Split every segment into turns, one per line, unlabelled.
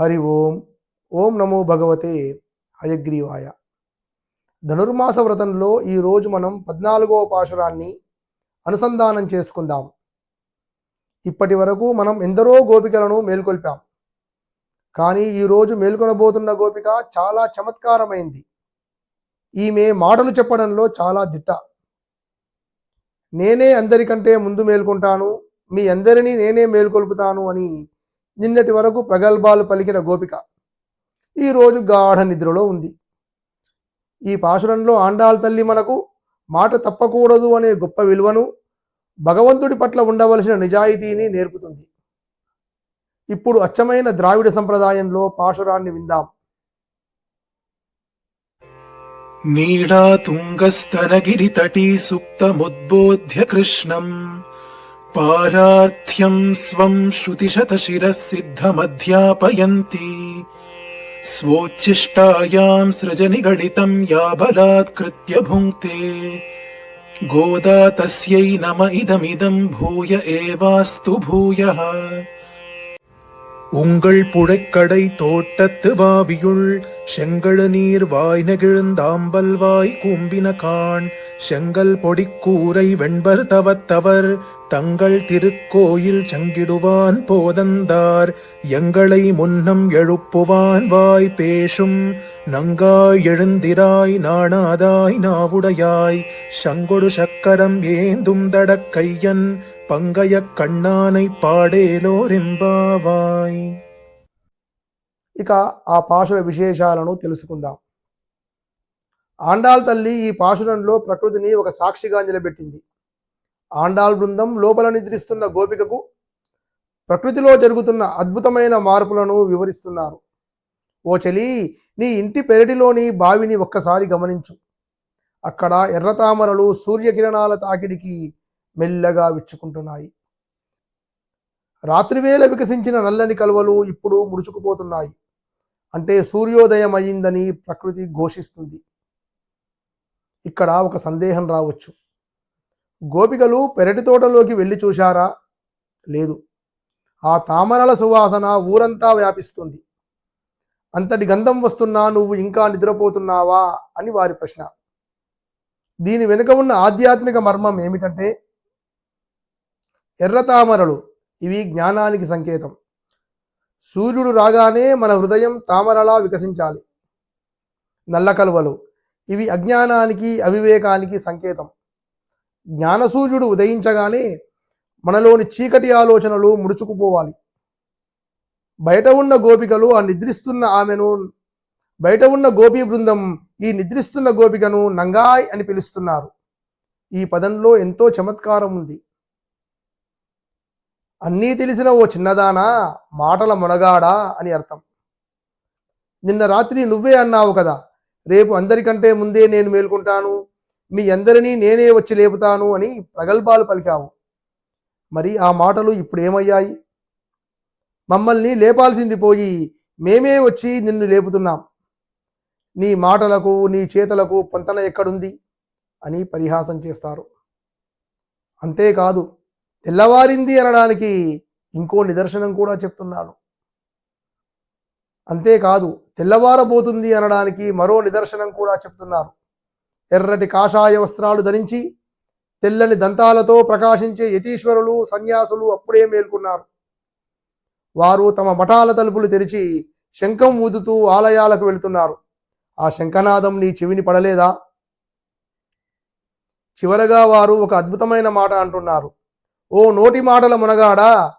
హరి ఓం. ఓం నమో భగవతే హయగ్రీవాయ. ధనుర్మాస వ్రతంలో ఈరోజు మనం పద్నాలుగవ పాశురాన్ని అనుసంధానం చేసుకుందాం. ఇప్పటి వరకు మనం ఎందరో గోపికలను మేల్కొల్పాం. కానీ ఈరోజు మేల్కొనబోతున్న గోపిక చాలా చమత్కారమైంది. ఈమె మాటలు చెప్పడంలో చాలా దిట్ట. నేనే అందరికంటే ముందు మేల్కొంటాను మీ అందరినీ నేనే మేల్కొల్పుతాను అని నిన్నటి వరకు ప్రగల్భాలు పలికిన గోపిక ఈరోజు గాఢ నిద్రలో ఉంది. ఈ పాశురంలో ఆండాళ్ తల్లి మనకు మాట తప్పకూడదు అనే గొప్ప విలువను భగవంతుడి పట్ల ఉండవలసిన నిజాయితీని నేర్పుతుంది. ఇప్పుడు అచ్చమైన ద్రావిడ సంప్రదాయంలో పాశురాన్ని విందాం.
నీడా తుంగస్తనగిరి తటీ సుప్తముద్బోధ్య కృష్ణం पारार्थ्यम् स्वम् श्रुतिशतशिरः सिद्धमध्यापयन्ती स्वोच्छिष्टायाम् सृजनिगडितम् या बलात्कृत्य भुङ्क्ते गोदा तस्यै नम इदमिदम् भूय एवास्तु भूयः உங்கள் புழைக்கடை தோட்டத்து வாவியுள் செங்கழு நீர் வாய் நெகிழ்ந்தாம்பல் வாய் கூம்பின காண் செங்கல் பொடிக்கூரை வெண்பர் தவத்தவர் தங்கள் திருக்கோயில் சங்கிடுவான் போதந்தார் எங்களை முன்னம் எழுப்புவான் வாய் பேசும் நங்காய் எழுந்திராய் நாணாதாய் நாவுடையாய் சங்கொடு சக்கரம் ஏந்தும் தடக்கையன் பங்கய கண்ணானை பாடேலோரெம்பாவாய்
ఇక ఆ పాశుర విశేషాలను తెలుసుకుందాం ఆండాల్ తల్లి ఈ పాశురంలో ప్రకృతిని ఒక సాక్షిగా నిలబెట్టింది. ఆండాల్ బృందం లోపల నిద్రిస్తున్న గోపికకు ప్రకృతిలో జరుగుతున్న అద్భుతమైన మార్పులను వివరిస్తున్నారు. ఓ చలి నీ ఇంటి పెరటిలోని బావిని ఒక్కసారి గమనించు. అక్కడ ఎర్రతామరలు సూర్యకిరణాల తాకిడికి మెల్లగా విచ్చుకుంటున్నాయి. రాత్రివేళ వికసించిన నల్లని కలువలు ఇప్పుడు ముడుచుకుపోతున్నాయి. అంటే సూర్యోదయం అయిందని ప్రకృతి ఘోషిస్తుంది. ఇక్కడ ఒక సందేహం రావచ్చు. గోపికలు పెరటి తోటలోకి వెళ్ళి చూశారా? లేదు. ఆ తామరల సువాసన ఊరంతా వ్యాపిస్తుంది. అంతటి గంధం వస్తున్నా నువ్వు ఇంకా నిద్రపోతున్నావా? అని వారి ప్రశ్న. దీని వెనుక ఉన్న ఆధ్యాత్మిక మర్మం ఏమిటంటే ఎర్ర తామరలు ఇవి జ్ఞానానికి సంకేతం. సూర్యుడు రాగానే మన హృదయం తామరలా వికసించాలి. నల్ల కలువలు ఇవి అజ్ఞానానికి అవివేకానికి సంకేతం. జ్ఞానసూర్యుడు ఉదయించగానే మనలోని చీకటి ఆలోచనలు ముడుచుకుపోవాలి. బయట ఉన్న గోపికలు ఆ నిద్రిస్తున్న ఆమెను బయట ఉన్న గోపీ బృందం ఈ నిద్రిస్తున్న గోపికను నంగాయ్ అని పిలుస్తున్నారు. ఈ పదంలో ఎంతో చమత్కారం ఉంది. అన్నీ తెలిసిన ఓ చిన్నదానా మాటల మునగాడా అని అర్థం. నిన్న రాత్రి నువ్వే అన్నావు కదా రేపు అందరికంటే ముందే నేను మేల్కొంటాను. మీ అందరినీ నేనే వచ్చి లేపుతాను అని ప్రగల్భాలు పలికావు. మరి ఆ మాటలు ఇప్పుడు ఏమయ్యాయి? మమ్మల్ని లేపాల్సింది పోయి మేమే వచ్చి నిన్ను లేపుతున్నాం. నీ మాటలకు నీ చేతలకు పొంతన ఎక్కడుంది? అని పరిహాసం చేస్తారు. అంతేకాదు తెల్లవారింది అనడానికి ఇంకో నిదర్శనం కూడా చెప్తున్నాడు అంతేకాదు తెల్లవారబోతుంది అనడానికి మరో నిదర్శనం కూడా చెప్తున్నారు. ఎర్రటి కాషాయ వస్త్రాలు ధరించి తెల్లని దంతాలతో ప్రకాశించే యతీశ్వరులు సన్యాసులు అప్పుడే మేల్కొన్నారు. వారు తమ మఠాల తలుపులు తెరిచి శంఖం ఊదుతూ ఆలయాలకు వెళుతున్నారు. ఆ శంఖనాదం నీ చెవిని పడలేదా? చివరగా వారు ఒక అద్భుతమైన మాట అంటున్నారు. ఓ నోటి మాటల మునగాడా?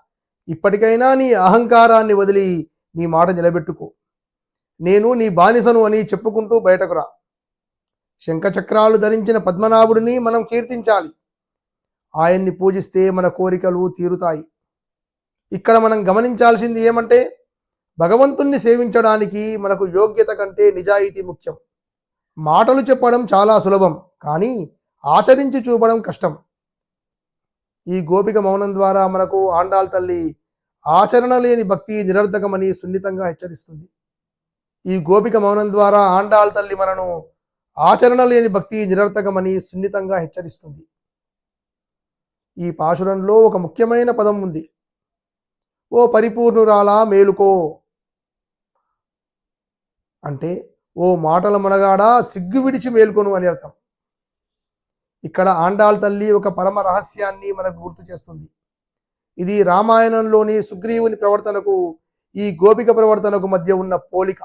ఇప్పటికైనా నీ అహంకారాన్ని వదిలి నీ మాట నిలబెట్టుకో. నేను నీ బానిసను అని చెప్పుకుంటూ బయటకు రా. శంఖచక్రాలు ధరించిన పద్మనాభుడిని మనం కీర్తించాలి. ఆయన్ని పూజిస్తే మన కోరికలు తీరుతాయి. ఇక్కడ మనం గమనించాల్సింది ఏమంటే భగవంతుణ్ణి సేవించడానికి మనకు యోగ్యత కంటే నిజాయితీ ముఖ్యం. మాటలు చెప్పడం చాలా సులభం కానీ ఆచరించి చూపడం కష్టం. ఈ గోపిక మౌనం ద్వారా మనకు ఆండాల్ తల్లి ఆచరణ లేని భక్తి నిరర్థకమని సున్నితంగా హెచ్చరిస్తుంది. ఈ గోపిక మౌనం ద్వారా ఆండాళ్ తల్లి మనను ఆచరణ లేని భక్తి నిరర్థకమని సున్నితంగా హెచ్చరిస్తుంది. ఈ పాశురంలో ఒక ముఖ్యమైన పదం ఉంది. ఓ పరిపూర్ణురాలా మేలుకో. అంటే ఓ మాటల మునగాడా సిగ్గు విడిచి మేల్కొను అని అర్థం. ఇక్కడ ఆండాళ్ తల్లి ఒక పరమ రహస్యాన్ని మనకు గుర్తు చేస్తుంది. ఇది రామాయణంలోని సుగ్రీవుని ప్రవర్తనకు ఈ గోపిక ప్రవర్తనకు మధ్య ఉన్న పోలిక.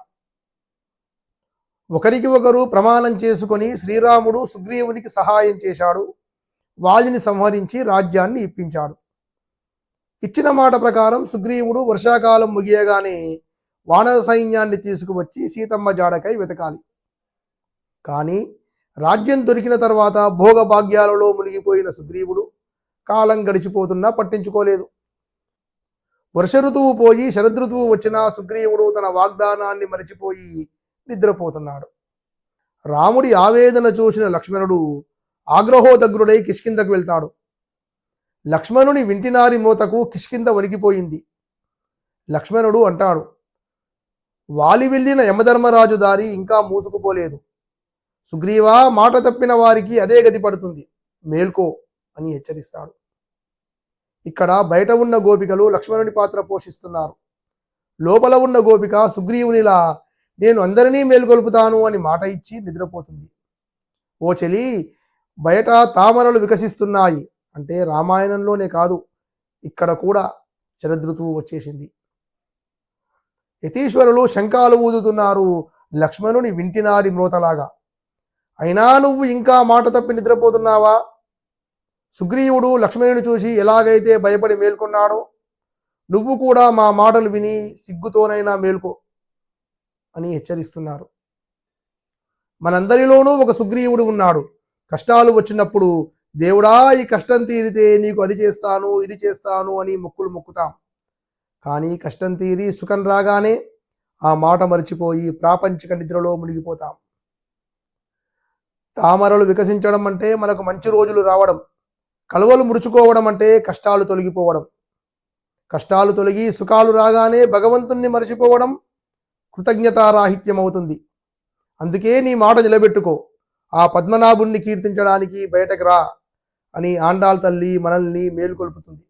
ఒకరికి ఒకరు ప్రమాణం చేసుకొని శ్రీరాముడు సుగ్రీవునికి సహాయం చేశాడు. వాలిని సంహరించి రాజ్యాన్ని ఇప్పించాడు. ఇచ్చిన మాట ప్రకారం సుగ్రీవుడు వర్షాకాలం ముగియగానే వానర సైన్యాన్ని తీసుకువచ్చి సీతమ్మ జాడకై వెతకాలి. కానీ రాజ్యం దొరికిన తర్వాత భోగభాగ్యాలలో మునిగిపోయిన సుగ్రీవుడు కాలం గడిచిపోతున్నా పట్టించుకోలేదు. వర్ష ఋతువు పోయి శరదృతువు వచ్చిన సుగ్రీవుడు తన వాగ్దానాన్ని మరచిపోయి నిద్రపోతున్నాడు. రాముడి ఆవేదన చూసిన లక్ష్మణుడు ఆగ్రహోదగ్రుడై కిష్కిందకు వెళ్తాడు. లక్ష్మణుని వింటినారి మూతకు కిష్కింద వణికిపోయింది. లక్ష్మణుడు అంటాడు వాలి వెళ్ళిన యమధర్మరాజు దారి ఇంకా మూసుకుపోలేదు. సుగ్రీవా మాట తప్పిన వారికి అదే గతి పడుతుంది. మేల్కో అని హెచ్చరిస్తాడు. ఇక్కడ బయట ఉన్న గోపికలు లక్ష్మణుని పాత్ర పోషిస్తున్నారు. లోపల ఉన్న గోపిక సుగ్రీవునిలా నేను అందరినీ మేల్కొల్పుతాను అని మాట ఇచ్చి నిద్రపోతుంది. ఓ చెలి బయట తామరలు వికసిస్తున్నాయి. అంటే రామాయణంలోనే కాదు ఇక్కడ కూడా శరదృతువు వచ్చేసింది. యతీశ్వరులు శంఖాలు ఊదుతున్నారు లక్ష్మణుని వింటినారి మ్రోతలాగా. అయినా నువ్వు ఇంకా మాట తప్పి నిద్రపోతున్నావా? సుగ్రీవుడు లక్ష్మణుని చూసి ఎలాగైతే భయపడి మేల్కొన్నాడో నువ్వు కూడా మా మాటలు విని సిగ్గుతోనైనా మేల్కో అని హెచ్చరిస్తున్నారు. మనందరిలోనూ ఒక సుగ్రీవుడు ఉన్నాడు. కష్టాలు వచ్చినప్పుడు దేవుడా ఈ కష్టం తీరితే నీకు అది చేస్తాను ఇది చేస్తాను అని మొక్కులు మొక్కుతాం. కానీ కష్టం తీరి సుఖం రాగానే ఆ మాట మరిచిపోయి ప్రాపంచిక నిద్రలో మునిగిపోతాం. తామరలు వికసించడం అంటే మనకు మంచి రోజులు రావడం. కలువలు ముడుచుకోవడం అంటే కష్టాలు తొలగిపోవడం. కష్టాలు తొలగి సుఖాలు రాగానే భగవంతుణ్ణి మరచిపోవడం కృతజ్ఞతారాహిత్యం అవుతుంది అందుకే నీ మాట నిలబెట్టుకో. ఆ పద్మనాభుణ్ణి కీర్తించడానికి బయటకు రా అని ఆండాల్ తల్లి మనల్ని మేలుకొల్పుతుంది.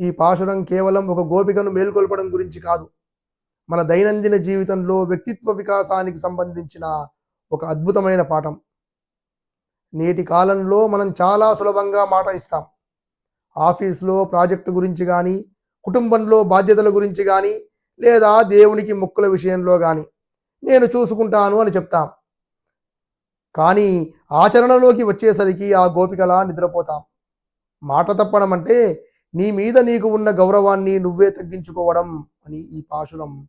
ఈ పాశురం కేవలం ఒక గోపికను మేల్కొల్పడం గురించి కాదు. మన దైనందిన జీవితంలో వ్యక్తిత్వ వికాసానికి సంబంధించిన ఒక అద్భుతమైన పాఠం. నేటి కాలంలో మనం చాలా సులభంగా మాట ఇస్తాం. ఆఫీస్లో ప్రాజెక్టు గురించి కానీ కుటుంబంలో బాధ్యతల గురించి కానీ లేదా దేవునికి మొక్కుల విషయంలో కానీ నేను చూసుకుంటాను అని చెప్తాం. కానీ ఆచరణలోకి వచ్చేసరికి ఆ గోపికలా నిద్రపోతాం. మాట తప్పడం అంటే నీ మీద నీకు ఉన్న గౌరవాన్ని నువ్వే తగ్గించుకోవడం అని ఈ పాశురం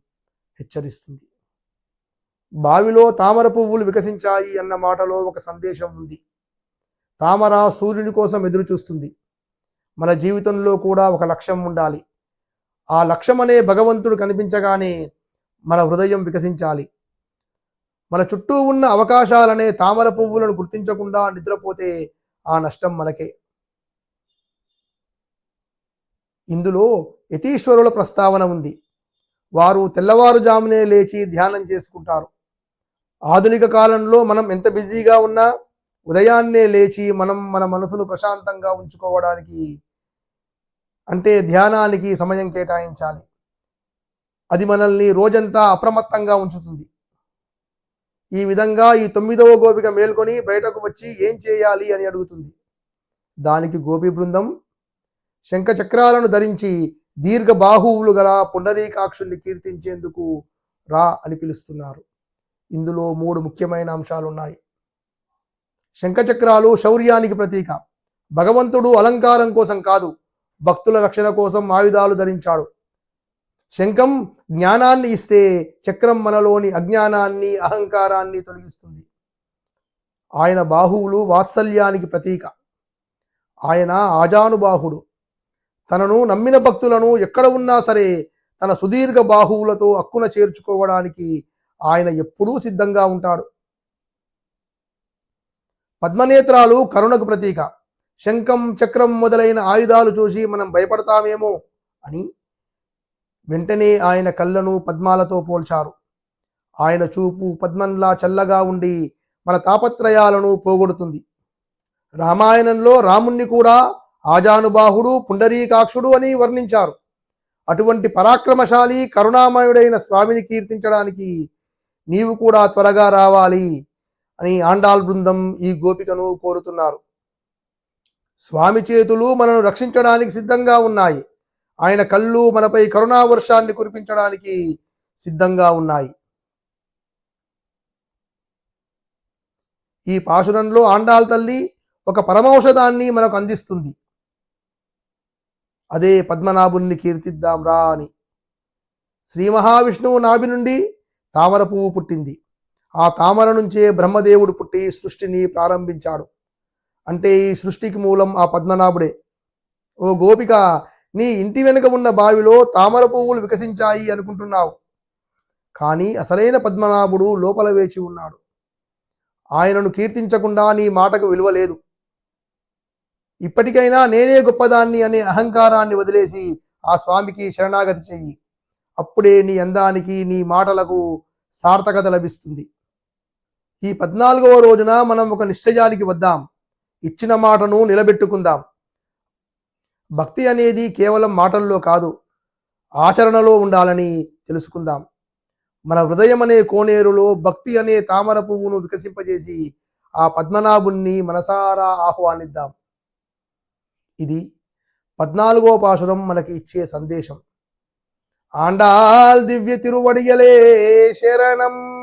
హెచ్చరిస్తుంది. బావిలో తామర పువ్వులు వికసించాయి అన్న మాటలో ఒక సందేశం ఉంది. తామర సూర్యుని కోసం ఎదురు చూస్తుంది. మన జీవితంలో కూడా ఒక లక్ష్యం ఉండాలి. ఆ లక్ష్యం అనే భగవంతుడు కనిపించగానే మన హృదయం వికసించాలి. మన చుట్టూ ఉన్న అవకాశాలనే తామర పువ్వులను గుర్తించకుండా నిద్రపోతే ఆ నష్టం మనకే. ఇందులో యతీశ్వరుల ప్రస్తావన ఉంది. వారు తెల్లవారుజామునే లేచి ధ్యానం చేసుకుంటారు. ఆధునిక కాలంలో మనం ఎంత బిజీగా ఉన్నా ఉదయాన్నే లేచి మనం మన మనసును ప్రశాంతంగా ఉంచుకోవడానికి అంటే ధ్యానానికి సమయం కేటాయించాలి. అది మనల్ని రోజంతా అప్రమత్తంగా ఉంచుతుంది. ఈ విధంగా ఈ తొమ్మిదవ గోపిక మేల్కొని బయటకు వచ్చి ఏం చేయాలి అని అడుగుతుంది. దానికి గోపి బృందం శంఖ చక్రాలను ధరించి దీర్ఘ బాహువులు గల పుండరీకాక్షుల్ని కీర్తించేందుకు రా అని పిలుస్తున్నారు. ఇందులో మూడు ముఖ్యమైన అంశాలు ఉన్నాయి శంఖచక్రాలు శౌర్యానికి ప్రతీక. భగవంతుడు అలంకారం కోసం కాదు భక్తుల రక్షణ కోసం ఆయుధాలు ధరించాడు. శంఖం జ్ఞానాన్ని ఇస్తే చక్రం మనలోని అజ్ఞానాన్ని అహంకారాన్ని తొలగిస్తుంది. ఆయన బాహువులు వాత్సల్యానికి ప్రతీక. ఆయన ఆజానుబాహుడు. తనను నమ్మిన భక్తులను ఎక్కడ ఉన్నా సరే తన సుదీర్ఘ బాహువులతో అక్కున చేర్చుకోవడానికి ఆయన ఎప్పుడూ సిద్ధంగా ఉంటాడు. పద్మనేత్రాలు కరుణకు ప్రతీక. శంఖం చక్రం మొదలైన ఆయుధాలు చూసి మనం భయపడతామేమో అని వెంటనే ఆయన కళ్ళను పద్మాలతో పోల్చారు. ఆయన చూపు పద్మంలా చల్లగా ఉండి మన తాపత్రయాలను పోగొడుతుంది. రామాయణంలో రాముణ్ణి కూడా ఆజానుబాహుడు పుండరీకాక్షుడు అని వర్ణించారు. అటువంటి పరాక్రమశాలి కరుణామయుడైన స్వామిని కీర్తించడానికి నీవు కూడా త్వరగా రావాలి అని ఆండాల్ బృందం ఈ గోపికను కోరుతున్నారు. స్వామి చేతులు మనను రక్షించడానికి సిద్ధంగా ఉన్నాయి. ఆయన కళ్ళు మనపై కరుణావర్షాన్ని కురిపించడానికి సిద్ధంగా ఉన్నాయి. ఈ పాశురంలో ఆండాల్ తల్లి ఒక పరమౌషధాన్ని మనకు అందిస్తుంది. అదే పద్మనాభుణ్ణి కీర్తిద్దాం రా అని. శ్రీ మహావిష్ణువు నాభి నుండి తామర పువ్వు పుట్టింది. ఆ తామర నుంచే బ్రహ్మదేవుడు పుట్టి సృష్టిని ప్రారంభించాడు. అంటే ఈ సృష్టికి మూలం ఆ పద్మనాభుడే. ఓ గోపిక నీ ఇంటి వెనుక ఉన్న బావిలో తామర పువ్వులు వికసించాయి అనుకుంటున్నావు. కానీ అసలైన పద్మనాభుడు లోపల వేచి ఉన్నాడు. ఆయనను కీర్తించకుండా నీ మాటకు విలువ లేదు. ఇప్పటికైనా నేనే గొప్పదాన్ని అనే అహంకారాన్ని వదిలేసి ఆ స్వామికి శరణాగతి చెయ్యి. అప్పుడే నీ అందానికి నీ మాటలకు సార్థకత లభిస్తుంది. ఈ పద్నాలుగవ రోజున మనం ఒక నిశ్చయానికి వద్దాం. ఇచ్చిన మాటను నిలబెట్టుకుందాం. భక్తి అనేది కేవలం మాటల్లో కాదు ఆచరణలో ఉండాలని తెలుసుకుందాం. మన హృదయం అనే కోనేరులో భక్తి అనే తామర పువ్వును వికసింపజేసి ఆ పద్మనాభుణ్ణి మనసారా ఆహ్వానిద్దాం. ఇది పద్నాలుగో పాశురం మనకి ఇచ్చే సందేశం. ఆండాల్ దివ్య తిరువడియలే శరణం